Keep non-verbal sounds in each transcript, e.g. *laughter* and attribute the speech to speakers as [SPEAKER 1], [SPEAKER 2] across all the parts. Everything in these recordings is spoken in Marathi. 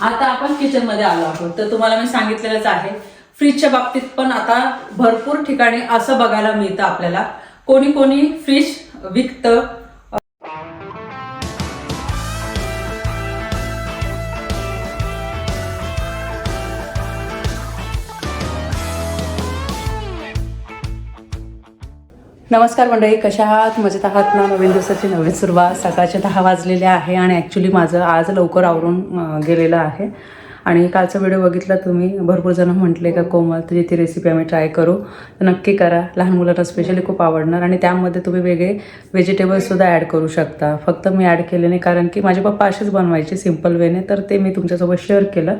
[SPEAKER 1] आता आपण किचनमध्ये आलो आहोत. तर तुम्हाला मी सांगितलेलंच आहे. फ्रीजच्या बाबतीत पण आता भरपूर ठिकाणी असं बघायला मिळतं आपल्याला. कोणी कोणी फ्रीज विकतं नमस्कार मंडळी कशा आहात? मजेत आहात ना? नवीन दिवसाची नवीन सुरुवात. सकाळचे दहा वाजलेले आहे आणि ॲक्च्युली माझं आज लवकर आवरून गेलेलं आहे. आणि कालचा व्हिडिओ बघितला तुम्ही. भरपूर जण म्हटले का कोमल तुझी ती रेसिपी आम्ही ट्राय करू. तर नक्की करा. लहान मुलांना स्पेशली खूप आवडणार आणि त्यामध्ये तुम्ही वेगळे व्हेजिटेबल्ससुद्धा ॲड करू शकता. फक्त मी ॲड केले नाही कारण की माझे पप्पा असेच बनवायचे सिंपल वेने तर ते मी तुमच्यासोबत शेअर केलं.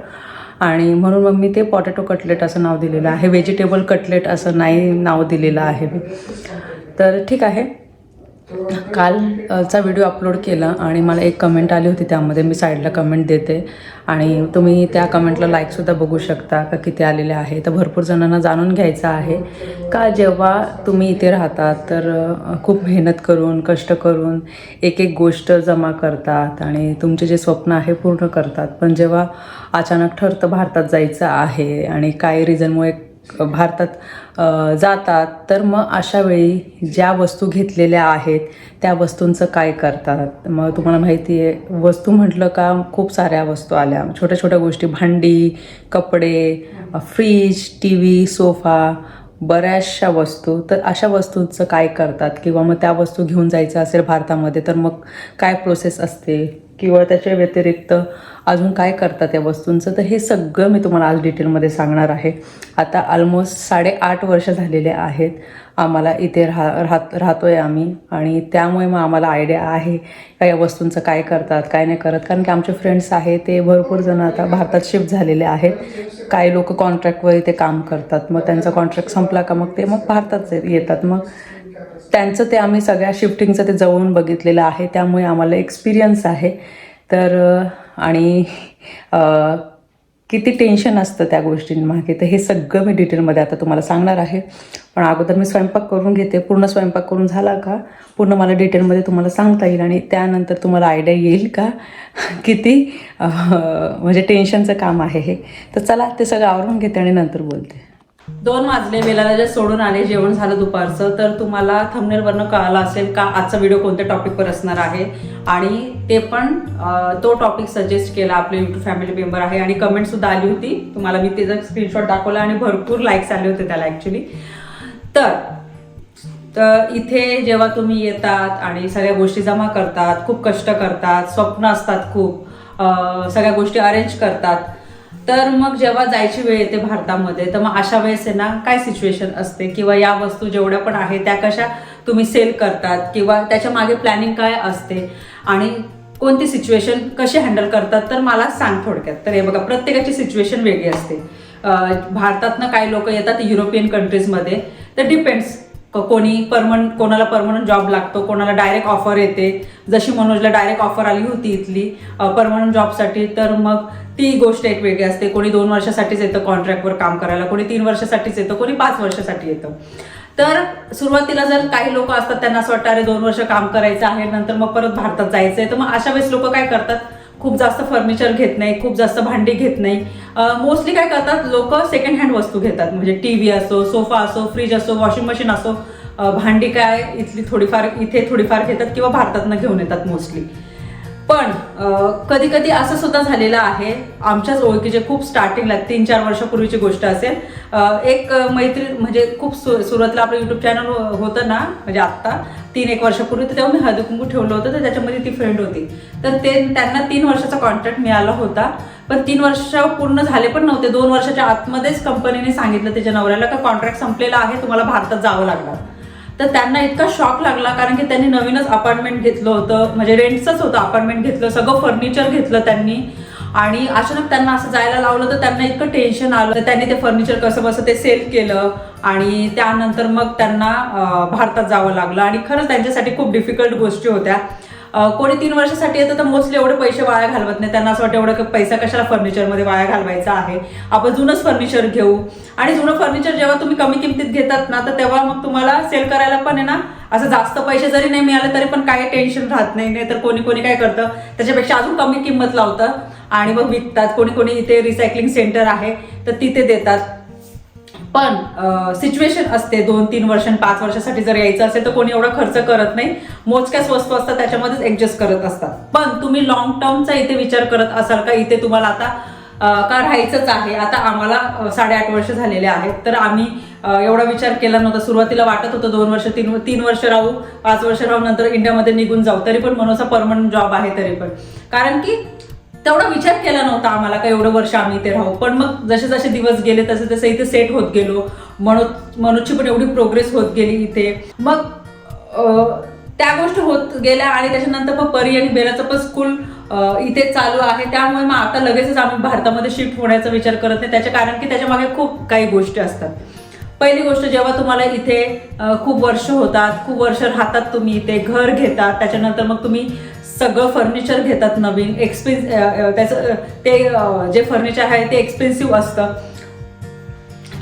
[SPEAKER 1] आणि म्हणून मग मी ते पॉटॅटो कटलेट असं नाव दिलेलं आहे. व्हेजिटेबल कटलेट असं नाही नाव दिलेलं आहे. मी तर ठीक आहे. काल चा व्हिडिओ अपलोड केला आणि मला एक कमेंट आली होती त्यामध्ये मी साईडला कमेंट देते. आणि तुम्ही त्या कमेंटला लाईकसुद्धा बघू शकता का किती आलेले आहे. तर भरपूर जणांना जाणून घ्यायचं आहे का जेव्हा तुम्ही इथे राहतात तर खूप मेहनत करून कष्ट करून एक एक गोष्ट जमा करतात आणि तुमचे जे स्वप्न आहे पूर्ण करतात. पण जेव्हा अचानक ठरतं भारतात जायचं आहे आणि काही रिझनमुळे भारतात जातात तर मग अशा वेळी ज्या वस्तू घेतलेल्या आहेत त्या वस्तूंचं काय करतात? मग तुम्हाला माहिती आहे वस्तू म्हटलं का खूप साऱ्या वस्तू आल्या. छोट्या छोट्या गोष्टी भांडी कपडे फ्रीज टी व्ही सोफा बऱ्याचशा वस्तू. तर अशा वस्तूंचं काय करतात? किंवा मग त्या वस्तू घेऊन जायचं असेल भारतामध्ये तर मग काय प्रोसेस असते? किंवा त्याच्या व्यतिरिक्त अजून काय करतात या वस्तूंचं? तर हे सगळं मी तुम्हाला आज डिटेलमध्ये सांगणार आहे. आता ऑलमोस्ट साडेआठ वर्ष झालेले आहेत. आम्हाला इथे राहा राहत राहतो आहे आम्ही. आणि त्यामुळे मग आम्हाला आयडिया आहे का या वस्तूंचं काय करतात काय नाही करत. कारण की आमचे फ्रेंड्स आहे ते भरपूर जण आता भारतात शिफ्ट झालेले आहेत. काही लोक कॉन्ट्रॅक्टवर इथे काम करतात. मग त्यांचा कॉन्ट्रॅक्ट संपला का मग ते मग भारतात येतात. मग त्यांचं ते आम्ही सगळ्या शिफ्टिंगचं ते जवळून बघितलेलं आहे. त्यामुळे आम्हाला एक्सपिरियन्स आहे. तर आणि किती टेन्शन असतं त्या गोष्टींमागे. तर हे सगळं मी डिटेलमध्ये आता तुम्हाला सांगणार आहे. पण अगोदर मी स्वयंपाक करून घेते. पूर्ण स्वयंपाक करून झाला का? पूर्ण मला डिटेलमध्ये तुम्हाला सांगता येईल. आणि त्यानंतर तुम्हाला आयडिया येईल का? *laughs* किती म्हणजे टेन्शनचं काम आहे हे. तर चला ते सगळं आवरून घेते आणि नंतर बोलते. दोन वाजले वेळेला जे सोडून आले जेवण झालं दुपारचं. तर तुम्हाला थंबनेलवरनं कळालं असेल का आजचा व्हिडिओ कोणत्या टॉपिकवर असणार आहे? आणि ते पण तो टॉपिक सजेस्ट केला आपले युट्यूब फॅमिली मेंबर आहे आणि कमेंट सुद्धा आली होती. तुम्हाला मी त्याचा स्क्रीनशॉट दाखवला आणि भरपूर लाईक्स आले होते त्याला ॲक्च्युली तर तर इथे जेव्हा तुम्ही येतात आणि सगळ्या गोष्टी जमा करतात खूप कष्ट करतात स्वप्न असतात खूप सगळ्या गोष्टी अरेंज करतात तर मग जेव्हा जायची वेळ येते भारतामध्ये तर मग अशा वेळेस आहे ना काय सिच्युएशन असते? किंवा या वस्तू जेवढ्या पण आहे त्या कशा तुम्ही सेल करतात? किंवा त्याच्यामागे प्लॅनिंग काय असते? आणि कोणती सिच्युएशन कशी हँडल करतात? तर मला सांग थोडक्यात. तर हे बघा प्रत्येकाची सिच्युएशन वेगळी असते. भारतातनं काही लोक येतात युरोपियन कंट्रीजमध्ये तर डिपेंड्स कोणी परमनंट कोणाला परमनंट जॉब लागतो कोणाला डायरेक्ट ऑफर येते. जशी मनोजला डायरेक्ट ऑफर आली होती इथली परमनंट जॉबसाठी तर मग ती गोष्ट एक वेगळी असते. कोणी दोन वर्षासाठीच येतं कॉन्ट्रॅक्टवर काम करायला कोणी तीन वर्षासाठीच येतं कोणी पाच वर्षासाठी येतं. तर सुरुवातीला जर काही लोक असतात त्यांना असं वाटतं अरे दोन वर्ष काम करायचं आहे नंतर मग परत भारतात जायचं आहे तर मग अशा वेळेस लोक काय करतात? खूप जास्त फर्निचर घेत नाही खूप जास्त भांडी घेत नाही. मोस्टली काय करतात लोक सेकंड हँड वस्तू घेतात. म्हणजे टी व्ही असो सोफा असो फ्रीज असो वॉशिंग मशीन असो भांडी काय इथली थोडीफार इथे थोडीफार घेतात किंवा भारतातनं घेऊन येतात मोस्टली पण कधी कधी असं सुद्धा झालेलं आहे. आमच्याच ओळखीचे खूप स्टार्टिंगला तीन चार वर्षापूर्वीची गोष्ट असेल. एक मैत्रीण म्हणजे खूप सु सुरुवातीला आपलं युट्यूब चॅनल हो, होतं ना म्हणजे आत्ता तीन एक वर्षापूर्वी तर तेव्हा मी हळदकुंकू ठेवलं होतं तर त्याच्यामध्ये ती फ्रेंड होती. तर ते त्यांना तीन वर्षाचा कॉन्ट्रॅक्ट मिळाला होता. पण तीन वर्ष पूर्ण झाले पण नव्हते. दोन वर्षाच्या आतमध्येच कंपनीने सांगितलं त्याच्या नवऱ्याला का कॉन्ट्रॅक्ट संपलेला आहे तुम्हाला भारतात जावं लागणार. तर त्यांना इतका शॉक लागला कारण की त्यांनी नवीनच अपार्टमेंट घेतलं होतं. म्हणजे रेंटचंच होतं अपार्टमेंट घेतलं सगळं फर्निचर घेतलं त्यांनी. आणि अचानक त्यांना असं जायला लावलं तर त्यांना इतकं टेन्शन आलं. तर त्यांनी ते फर्निचर कसं बसं ते सेल केलं. आणि त्यानंतर मग त्यांना भारतात जावं लागलं. आणि खरंच त्यांच्यासाठी खूप डिफिकल्ट गोष्टी होत्या. कोणी तीन वर्षासाठी येतं तर मोस्टली एवढे पैसे वाया घालवत नाही. त्यांना असं वाटतं एवढं पैसा कशाला फर्निचरमध्ये वाया घालवायचा आहे? आपण जुनंच फर्निचर घेऊ. आणि जुनं फर्निचर जेव्हा तुम्ही कमी किमतीत घेतात ना तर तेव्हा मग तुम्हाला सेल करायला पण आहे ना असं जास्त पैसे जरी नाही मिळाले तरी पण काही टेन्शन राहत नाही. नाही तर कोणी कोणी काय करतं त्याच्यापेक्षा अजून कमी किंमत लावतं. आणि मग विकतात. कोणी कोणी इथे रिसायकलिंग सेंटर आहे तर तिथे देतात. पण सिच्युएशन असते. दोन तीन वर्ष पाच वर्षासाठी जर यायचं असेल तर कोणी एवढा खर्च करत नाही. मोजक्याच वस्तू असतात त्याच्यामध्येच ऍडजस्ट करत असतात. पण तुम्ही लॉंग टर्मचा इथे विचार करत असाल का? इथे तुम्हाला आता का राहायचंच आहे? आता आम्हाला साडेआठ वर्ष झालेले आहेत. तर आम्ही एवढा विचार केला नव्हता. सुरुवातीला वाटत होतं दोन वर्ष तीन तीन वर्ष राहू पाच वर्ष राहू नंतर इंडियामध्ये निघून जाऊ. तरी पण मनोचा परमनंट जॉब आहे तरी पण. कारण की तेवढा विचार केला नव्हता आम्हाला का एवढं वर्ष आम्ही इथे राहू. पण मग जसे जसे दिवस गेले तसे तसे इथे सेट होत गेलो. मनोज मनोजची पण एवढी प्रोग्रेस होत गेली इथे. मग त्या गोष्टी होत गेल्या आणि त्याच्यानंतर मग परी आणि बेलाचं पण स्कूल इथे चालू आहे. त्यामुळे मग आता लगेचच आम्ही भारतामध्ये शिफ्ट होण्याचा विचार करत नाही. त्याच्या कारण की त्याच्यामागे खूप काही गोष्टी असतात. पहिली गोष्ट जेव्हा तुम्हाला इथे खूप वर्ष होतात खूप वर्ष राहतात तुम्ही इथे घर घेतात त्याच्यानंतर मग तुम्ही सगळं फर्निचर घेतात नवीन. एक्सपेन्स त्याचं ते जे फर्निचर आहे ते एक्सपेन्सिव्ह असतं.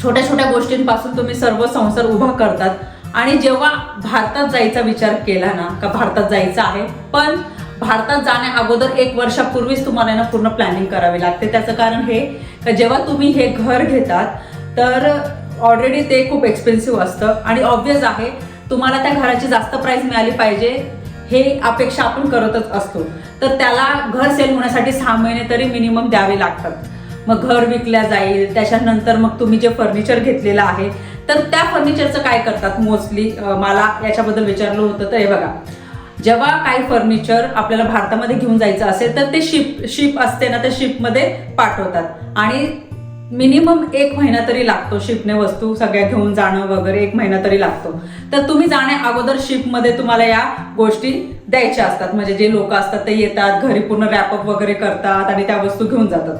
[SPEAKER 1] छोट्या छोट्या गोष्टींपासून तुम्ही सर्व संसार उभा करतात. आणि जेव्हा भारतात जायचा विचार केला ना का भारतात जायचं आहे पण भारतात जाण्या अगोदर एक वर्षापूर्वीच तुम्हाला ना पूर्ण प्लॅनिंग करावी लागते. त्याचं कारण हे का जेव्हा तुम्ही हे घर घेतात तर ऑलरेडी ते खूप एक्सपेन्सिव्ह असतं. आणि ऑब्वियस आहे तुम्हाला त्या घराची जास्त प्राइस मिळाली पाहिजे. हे अपेक्षा आपण करतच असतो. तर त्याला घर सेल होण्यासाठी सहा महिने तरी मिनिमम द्यावे लागतात. मग घर विकल्या जाईल त्याच्यानंतर मग तुम्ही जे फर्निचर घेतलेलं आहे तर त्या फर्निचरचं काय करतात? मोस्टली मला याच्याबद्दल विचारलं होतं तर हे बघा. जेव्हा काही फर्निचर आपल्याला भारतामध्ये घेऊन जायचं असेल तर ते शिप शिप असते ना त्या शिपमध्ये पाठवतात. आणि मिनिमम एक महिना तरी लागतो शिपने वस्तू सगळ्या घेऊन जाणं वगैरे एक महिना तरी लागतो. तर तुम्ही जाण्या अगोदर शिपमध्ये तुम्हाला या गोष्टी द्यायच्या असतात. म्हणजे जे लोक असतात ते येतात घरी पूर्ण रॅपअप वगैरे करतात आणि त्या वस्तू घेऊन जातात.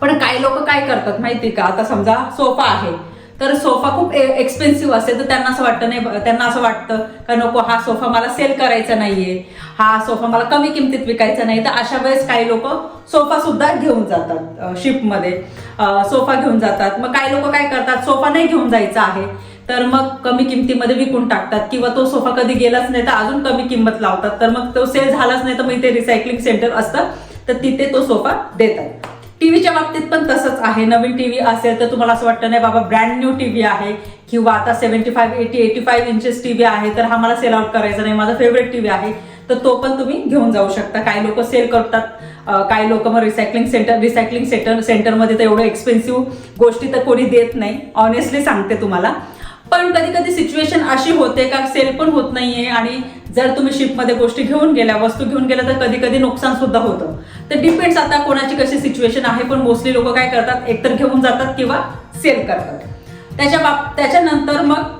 [SPEAKER 1] पण काही लोक काय करतात माहिती का? आता समजा सोफा आहे. तर सोफा खूप एक्सपेन्सिव्ह असेल तर त्यांना असं वाटतं नाही त्यांना असं वाटतं का नको हा सोफा मला सेल करायचा नाहीये. हा सोफा मला कमी किमतीत विकायचा नाही. तर अशा वेळेस काही लोक सोफा सुद्धा घेऊन जातात शिपमध्ये सोफा घेऊन जातात. मग काही लोक काय करतात सोफा नाही घेऊन जायचा आहे. तर मग कमी किमतीमध्ये विकून टाकतात किंवा तो सोफा कधी गेलाच नाही तर अजून कमी किंमत लावतात. तर मग तो सेल झालाच नाही तर मग इथे रिसायकलिंग सेंटर असतं. तर तिथे तो सोफा देतात. टीव्हीच्या बाबतीत पण तसंच आहे. नवीन टीव्ही असेल तर तुम्हाला असं वाटतं नाही बाबा ब्रँड न्यू टीव्ही आहे. किंवा आता seventy five eighty eighty five inches TV आहे तर हा मला सेल आउट करायचा नाही माझा फेवरेट टीव्ही आहे. तर तो पण तुम्ही घेऊन जाऊ शकता. काही लोक सेल करतात काही लोक मग रिसायकलिंग सेंटर रिसायकलिंग सेंटर सेंटरमध्ये तर एवढं एक्सपेन्सिव्ह गोष्टी तर कोणी देत नाही. ऑनेस्टली सांगते तुम्हाला. पण कधी कधी सिच्युएशन अशी होते का सेल पण होत नाहीये आणि जर तुम्ही शिपमध्ये गोष्टी घेऊन गेल्या वस्तू घेऊन गेल्या तर कधी कधी नुकसान सुद्धा होतं. तर डिपेंड्स आता कोणाची कशी सिच्युएशन आहे पण मोस्टली लोक काय करतात एकतर घेऊन जातात किंवा सेल करतात. त्याच्या बाब त्याच्यानंतर मग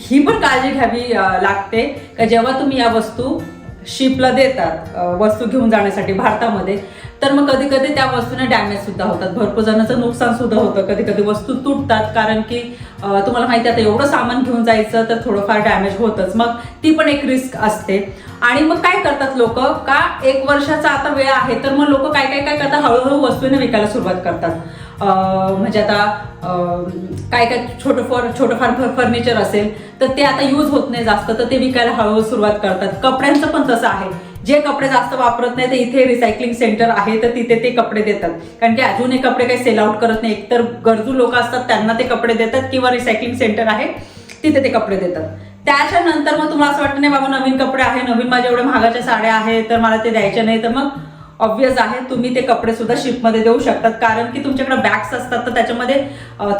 [SPEAKER 1] ही पण काळजी घ्यावी लागते का जेव्हा तुम्ही या वस्तू शिपला देतात वस्तू घेऊन जाण्यासाठी भारतामध्ये. तर मग कधी कधी त्या वस्तूने डॅमेज सुद्धा होतात. भरपूर जणांचं नुकसान सुद्धा होतं. कधी कधी वस्तू तुटतात कारण की तुम्हाला माहिती आहे आता एवढं सामान घेऊन जायचं तर थोडंफार डॅमेज होतच. मग ती पण एक रिस्क असते. आणि मग काय करतात लोक? का एक वर्षाचा आता वेळ आहे तर मग लोक काय काय काय करतात? हळूहळू वस्तूने विकायला सुरुवात करतात. म्हणजे आता काय काय छोटं फॉर छोटंफार फर्निचर असेल तर ते आता यूज होत नाही जास्त तर ते विकायला हळूहळू सुरुवात करतात. कपड्यांचं पण तसं आहे. जे कपडे जास्त वापरत नाही ते इथे रिसायकलिंग सेंटर आहे तर तिथे ते कपडे देतात. कारण की अजून हे कपडे काही सेल आउट करत नाही. एकतर गरजू लोक असतात त्यांना ते कपडे देतात किंवा रिसायकलिंग सेंटर आहे तिथे ते कपडे देतात. त्याच्यानंतर मग तुम्हाला असं वाटतं नाही बाबा नवीन कपडे आहे नवीन माझ्या एवढ्या महागाच्या साड्या आहेत तर मला ते द्यायचे नाही तर मग ऑब्विस आहे. तुम्ही ते कपडे सुद्धा शिपमध्ये देऊ शकतात. कारण की तुमच्याकडे बॅग्स असतात तर त्याच्यामध्ये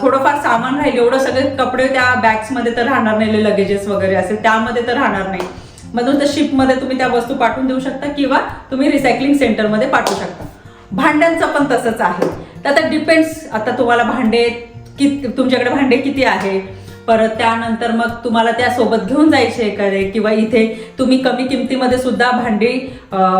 [SPEAKER 1] थोडंफार सामान राहील. एवढं सगळे कपडे त्या बॅग्समध्ये तर राहणार नाही लगेजेस वगैरे असेल त्यामध्ये तर राहणार नाही. मधून तर शिपमध्ये तुम्ही त्या वस्तू पाठवून देऊ शकता किंवा तुम्ही रिसायकलिंग सेंटरमध्ये पाठवू शकता. भांड्यांचं पण तसंच आहे. तर आता डिपेंड्स आता तुम्हाला भांडे कित तुमच्याकडे भांडे किती आहे? परत त्यानंतर मग तुम्हाला त्या सोबत घेऊन जायचे एखादे किंवा इथे तुम्ही कमी किमतीमध्ये सुद्धा भांडी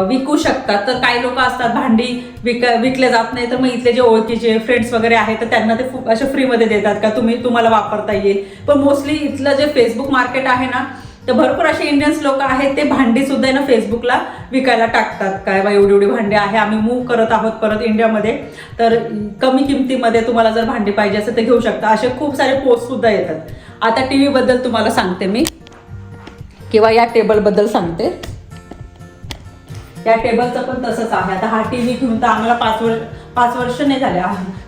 [SPEAKER 1] विकू शकता. तर काही लोक असतात भांडी विक विकले जात नाही तर मग इथले जे ओळखीचे फ्रेंड्स वगैरे आहेत तर त्यांना ते असे फ्रीमध्ये देतात का? तुम्ही तुम्हाला वापरता येईल. पण मोस्टली इथलं जे फेसबुक मार्केट आहे ना तर भरपूर असे इंडियन्स लोक आहेत ते भांडी सुद्धा आहे ना फेसबुकला विकायला टाकतात. काय बा एवढी एवढी भांडी आहे आम्ही मूव्ह करत आहोत परत इंडियामध्ये तर कमी किमतीमध्ये तुम्हाला जर भांडी पाहिजे असेल तर घेऊ शकता. असे खूप सारे पोस्ट सुद्धा येतात. आता टी व्हीबद्दल तुम्हाला सांगते मी. किंवा या टेबलबद्दल सांगते. या टेबलचं पण तसंच आहे. आता हा टी व्ही घेऊन तर आम्हाला पाच वर्ष पाच वर्ष नाही झाले.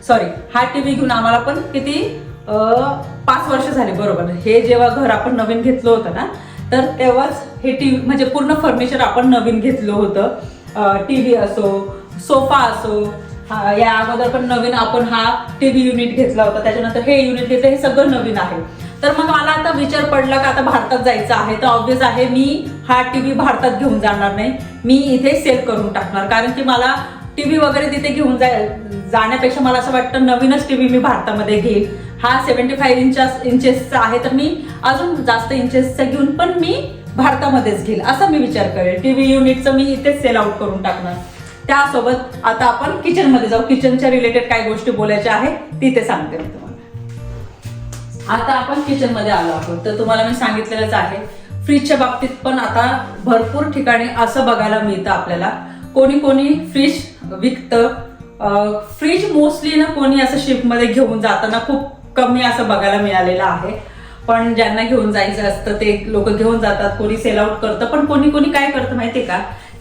[SPEAKER 1] सॉरी हा टी व्ही घेऊन आम्हाला पण किती पाच वर्ष झाले. बरोबर. हे जेव्हा घर आपण नवीन घेतलं होतं ना तर तेव्हाच हे टी व्ही म्हणजे पूर्ण फर्निचर आपण नवीन घेतलं होतं. टी व्ही असो सोफा असो हा, या अगोदर पण नवीन आपण हा टी व्ही युनिट घेतला होता. त्याच्यानंतर हे युनिट घेतलं हे सगळं नवीन आहे. तर मग मला आता विचार पडला का आता भारतात जायचं आहे? तर ऑब्विस आहे मी हा टीव्ही भारतात घेऊन जाणार नाही. मी इथे सेल करून टाकणार. कारण की मला टी व्ही वगैरे तिथे घेऊन जाय जाण्यापेक्षा मला असं वाटतं नवीनच टी व्ही मी भारतामध्ये घेईल. हा सेवन्टी फाईव्ह इंच इंचेसचा आहे तर मी अजून जास्त इंचेसचा घेऊन पण मी भारतामध्येच घेईल असा मी विचार करेल. टीव्ही युनिटचं मी इथेच सेल आउट करून टाकणार. त्यासोबत आता आपण किचनमध्ये जाऊ. किचनच्या रिलेटेड काय गोष्टी बोलायच्या आहेत तिथे सांगते मी तुम्हाला. आता आपण किचनमध्ये आलो आहोत. तर तुम्हाला मी सांगितलेलंच आहे फ्रीजच्या बाबतीत पण आता भरपूर ठिकाणी असं बघायला मिळतं आपल्याला. कोणी कोणी फ्रीज विकतं. फ्रीज मोस्टली ना कोणी असं शिपमध्ये घेऊन जाताना खूप कमी असं बघायला मिळालेलं आहे. पण ज्यांना घेऊन जायचं असतं ते लोक घेऊन जातात कोणी सेल आउट करतं पण कोणी कोणी काय करतं माहितीये का?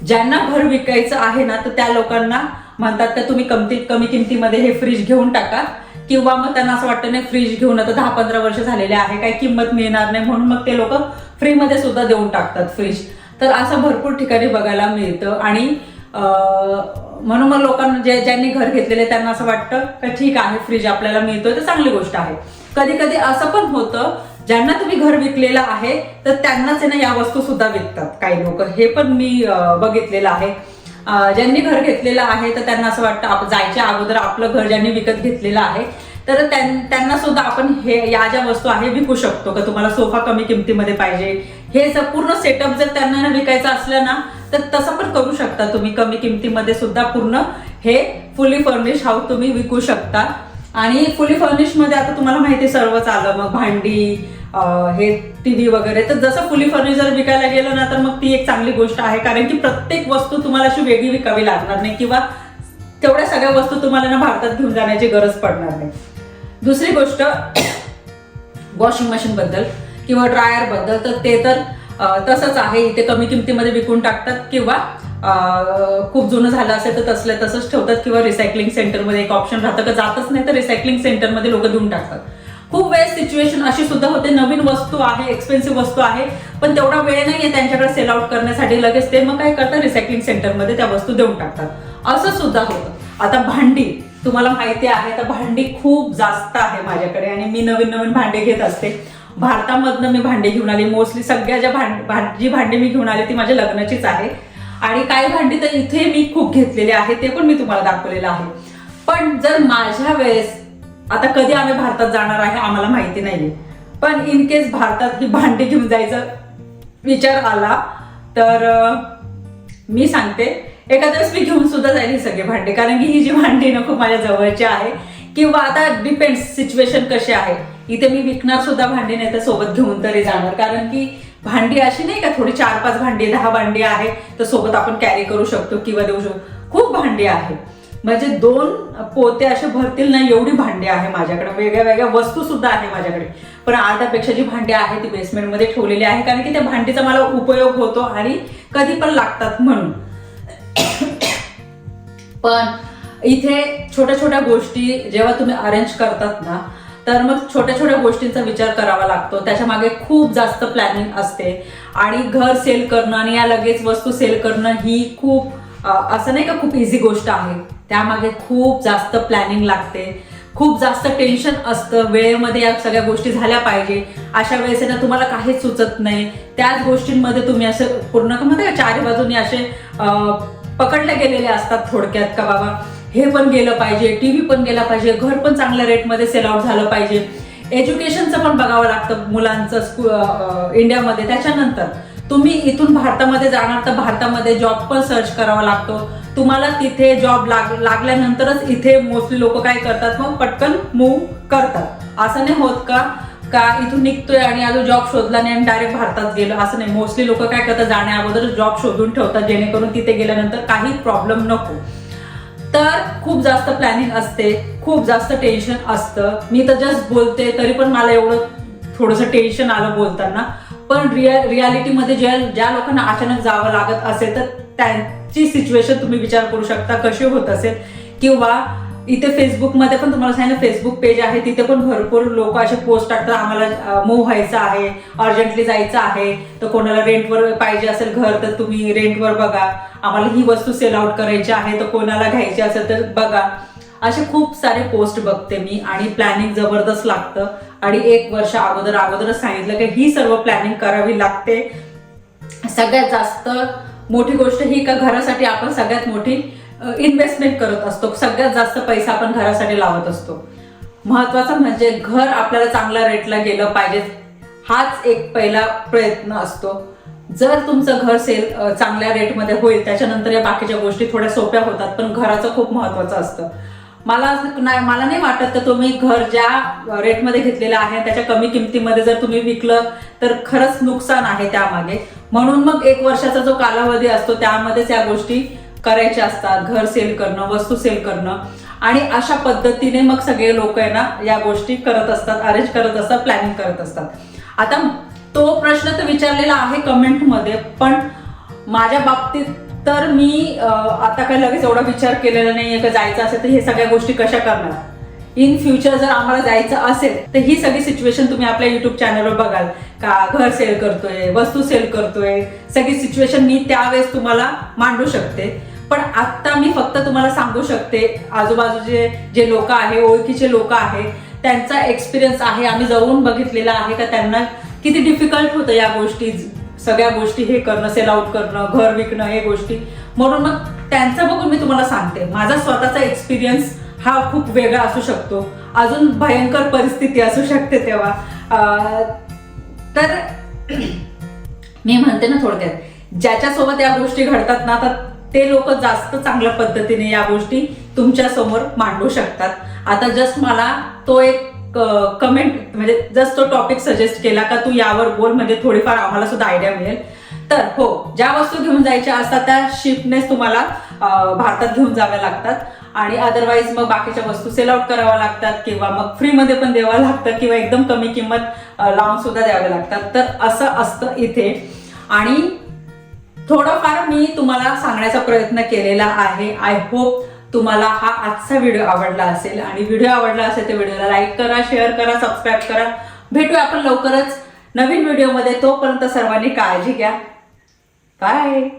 [SPEAKER 1] ज्यांना घर विकायचं आहे ना तर त्या लोकांना म्हणतात का तुम्ही कमती कमी किमतीमध्ये हे फ्रीज घेऊन टाका. किंवा मग त्यांना असं वाटतं नाही फ्रीज घेऊन आता दहा पंधरा वर्ष झालेले आहे काही किंमत मिळणार नाही. म्हणून मग ते लोक फ्रीमध्ये सुद्धा देऊन टाकतात फ्रीज तर असं भरपूर ठिकाणी बघायला मिळतं आणि म्हणून मग लोकांना जे ज्यांनी घर घेतलेले त्यांना असं वाटतं का ठीक आहे फ्रीज आपल्याला मिळतोय तर चांगली गोष्ट आहे. कधी कधी असं पण होतं ज्यांना तुम्ही घर विकलेलं आहे तर त्यांनाच आहे ना या वस्तू सुद्धा विकतात काही लोक. हे पण मी बघितलेलं आहे. ज्यांनी घर घेतलेलं आहे तर त्यांना असं वाटतं आप जायच्या अगोदर आपलं घर ज्यांनी विकत घेतलेलं आहे तर त्यांना सुद्धा आपण हे या ज्या वस्तू आहे विकू शकतो. का तुम्हाला सोफा कमी किमतीमध्ये पाहिजे? हे जर पूर्ण सेटअप जर त्यांना विकायचं असलं ना तर तसं पण करू शकता तुम्ही. कमी किमतीमध्ये सुद्धा पूर्ण हे फुली फर्निश हाऊस तुम्ही विकू शकता. आणि फुली फर्निशमध्ये आता तुम्हाला माहिती सर्वच आलं. मग भांडी हे हे टीव्ही वगैरे. तर जसं फुली फर्निचर विकायला गेलं ना तर मग ती एक चांगली गोष्ट आहे. कारण की प्रत्येक वस्तू तुम्हाला अशी वेगळी विकावी लागणार नाही किंवा तेवढ्या सगळ्या वस्तू तुम्हाला ना भारतात घेऊन जाण्याची गरज पडणार नाही. दुसरी गोष्ट *coughs* वॉशिंग मशीन बद्दल किंवा ड्रायरबद्दल तर ते तर तसंच आहे. इथे कमी किमतीमध्ये विकून टाकतात किंवा खूप जुनं झालं असेल तर तसलं तसंच ठेवतात किंवा रिसायकलिंग सेंटरमध्ये एक ऑप्शन राहतं. का जातच नाही तर रिसायकलिंग सेंटरमध्ये लोक देऊन टाकतात. खूप वेळेस सिच्युएशन अशी सुद्धा होते नवीन वस्तू आहे एक्सपेन्सिव्ह वस्तू आहे पण तेवढा वेळ नाहीये त्यांच्याकडे सेल आउट करण्यासाठी. लगेच ते मग काय करतात? रिसायकलिंग सेंटरमध्ये त्या वस्तू देऊन टाकतात. असं सुद्धा होतं. आता भांडी तुम्हाला माहिती आहे तर भांडी खूप जास्त आहे माझ्याकडे आणि मी नवीन नवीन भांडे घेत असते. भारतामधनं मी भांडी घेऊन आली. मोस्टली सगळ्या ज्या भांड जी भांडी मी घेऊन आली ती माझ्या लग्नाचीच आहे. आणि काही भांडी तर इथे मी खूप घेतलेली आहे ते पण मी तुम्हाला दाखवलेलं आहे. पण जर माझ्या वेळेस आता कधी आम्ही भारतात जाणार आहे आम्हाला माहिती नाहीये. पण इन केस भारतात ही भांडी घेऊन जायचं विचार आला तर मी सांगते. एखाद्या वेळेस मी घेऊन सुद्धा जाईल ही सगळी भांडी कारण की ही जी भांडी ना खूप माझ्या जवळची आहे. किंवा आता डिपेंड सिच्युएशन कशी आहे. इथे मी विकणार सुद्धा भांडी नाही तर सोबत घेऊन तरी जाणार. कारण की भांडी अशी नाही का थोडी चार पाच भांडी दहा भांडी आहे तर सोबत आपण कॅरी करू शकतो किंवा देऊ शकतो. खूप भांडी आहे. म्हणजे दोन पोते असे भरतील ना एवढी भांडी आहे माझ्याकडे. वेगळ्या वेगळ्या वस्तू सुद्धा आहे माझ्याकडे. पण अर्ध्यापेक्षा जी भांडी आहे ती बेसमेंटमध्ये ठेवलेली आहे कारण की त्या भांडीचा मला उपयोग होतो आणि कधी पण लागतात म्हणून. पण इथे छोट्या छोट्या गोष्टी जेव्हा तुम्ही अरेंज करतात ना तर मग छोट्या छोट्या गोष्टींचा विचार करावा लागतो. त्याच्यामागे खूप जास्त प्लॅनिंग असते. आणि घर सेल करणं आणि या लगेच वस्तू सेल करणं ही खूप असं नाही का खूप इझी गोष्ट आहे. त्यामागे खूप जास्त प्लॅनिंग लागते. खूप जास्त टेन्शन असतं. वेळेमध्ये या सगळ्या गोष्टी झाल्या पाहिजे. अशा वेळेस ना तुम्हाला काहीच सुचत नाही. त्याच गोष्टींमध्ये तुम्ही असं पूर्ण का म्हणते बाजूनी असे पकडले गेलेले असतात थोडक्यात का बाबा? हे पण गेलं पाहिजे टीव्ही पण गेला पाहिजे घर पण चांगल्या रेटमध्ये सेल आउट झालं पाहिजे. एज्युकेशनचं पण बघावं लागतं मुलांचं स्कू इंडियामध्ये त्याच्यानंतर तुम्ही इथून भारतामध्ये जाणार तर भारतामध्ये जॉब पण सर्च करावा लागतो. तुम्हाला तिथे जॉब लाग लागल्यानंतरच इथे मोस्टली लोक काय करतात मग? पटकन मूव करतात. असं नाही होत का? का इथून निघतोय आणि अजून जॉब शोधला नाही आणि डायरेक्ट भारतात गेलो? असं नाही. मोस्टली लोक काय करतात जाण्या अगोदर जॉब शोधून ठेवतात जेणेकरून तिथे गेल्यानंतर काही प्रॉब्लेम नको. तर खूप जास्त प्लॅनिंग असते खूप जास्त टेन्शन असतं. मी तर जस्ट बोलते तरी पण मला एवढं थोडंसं टेन्शन आलं बोलताना. पण रिया रियालिटीमध्ये ज्या ज्या लोकांना अचानक जावं लागत असेल तर त्यांची सिच्युएशन तुम्ही विचार करू शकता कशी होत असेल. किंवा इथे फेसबुकमध्ये पण तुम्हाला सांगितलं फेसबुक पेज आहे तिथे पण भरपूर लोक असे पोस्ट टाकतात आम्हाला मूव व्हायचं आहे अर्जंटली जायचं आहे तर कोणाला रेंटवर पाहिजे असेल घर तर तुम्ही रेंटवर बघा. आम्हाला ही वस्तू सेल आउट करायची आहे तर कोणाला घ्यायची असेल तर बघा. असे खूप सारे पोस्ट बघते मी आणि प्लॅनिंग जबरदस्त लागतं. आणि एक वर्ष अगोदर अगोदरच सांगितलं की ही सर्व प्लॅनिंग करावी लागते. सगळ्यात जास्त मोठी गोष्ट ही का घरासाठी आपण सगळ्यात मोठी इन्व्हेस्टमेंट करत असतो. सगळ्यात जास्त पैसा आपण घरासाठी लावत असतो. महत्वाचं म्हणजे घर आपल्याला चांगल्या रेटला गेलं पाहिजे. हाच एक पहिला प्रयत्न असतो. जर तुमचं घर सेल चांगल्या रेटमध्ये होईल त्याच्यानंतर या बाकीच्या गोष्टी थोड्या सोप्या होतात पण घराचं खूप महत्वाचं असतं. मला असं नाही मला नाही वाटत तर तुम्ही घर ज्या रेटमध्ये घेतलेलं आहे त्याच्या कमी किमतीमध्ये जर तुम्ही विकलं तर खरंच नुकसान आहे त्यामागे. म्हणून मग एक वर्षाचा जो कालावधी असतो त्यामध्येच या गोष्टी करायच्या असतात. घर सेल करणं वस्तू सेल करणं. आणि अशा पद्धतीने मग सगळे लोक आहे ना या गोष्टी करत असतात अरेंज करत असतात प्लॅनिंग करत असतात. आता तो प्रश्न तर विचारलेला आहे कमेंटमध्ये पण माझ्या बाबतीत तर मी आता काही लगेच एवढा विचार केलेला नाही का जायचं असेल तर हे सगळ्या गोष्टी कशा करणार? इन फ्युचर जर आम्हाला जायचं असेल तर ही सगळी सिच्युएशन तुम्ही आपल्या युट्यूब चॅनलवर बघाल. का घर सेल करतोय वस्तू सेल करतोय सगळी सिच्युएशन मी त्यावेळेस तुम्हाला मांडू शकते. पण आत्ता मी फक्त तुम्हाला सांगू शकते आजूबाजूचे जे लोक आहे ओळखीचे लोक आहे त्यांचा एक्सपिरियन्स आहे आम्ही जाऊन बघितलेला आहे का त्यांना किती डिफिकल्ट होतं या गोष्टी सगळ्या गोष्टी हे करणं सेल आउट करणं घर विकणं हे गोष्टी. म्हणून मग त्यांचं बघून मी तुम्हाला सांगते. माझा स्वतःचा एक्सपिरियन्स हा खूप वेगळा असू शकतो. अजून भयंकर परिस्थिती असू शकते तेव्हा. तर *clears throat* मी म्हणते ना थोडक्यात ज्याच्यासोबत या गोष्टी घडतात ना तर ते लोक जास्त चांगल्या पद्धतीने या गोष्टी तुमच्यासमोर मांडू शकतात. आता जस्ट मला तो एक कमेंट म्हणजे जस्ट तो टॉपिक सजेस्ट केला का तू यावर बोल म्हणजे थोडीफार आम्हाला सुद्धा आयडिया मिळेल. तर हो ज्या वस्तू घेऊन जायच्या असतात त्या शिपनेच तुम्हाला भारतात घेऊन जाव्या लागतात. आणि अदरवाईज मग बाकीच्या वस्तू सेल आउट कराव्या लागतात किंवा मग फ्रीमध्ये पण द्यावं लागतं किंवा एकदम कमी किंमत लावून सुद्धा द्याव्या लागतात. तर असं असतं इथे. आणि थोडंफार मी तुम्हाला सांगण्याचा प्रयत्न केलेला आहे. आय होप तुम्हाला हा आजचा व्हिडिओ आवडला असेल आणि व्हिडिओ आवडला असेल तर व्हिडिओला लाईक करा शेअर करा सबस्क्राईब करा. भेटूया आपण लवकरच नवीन व्हिडिओमध्ये तोपर्यंत सर्वांनी काळजी घ्या. बाय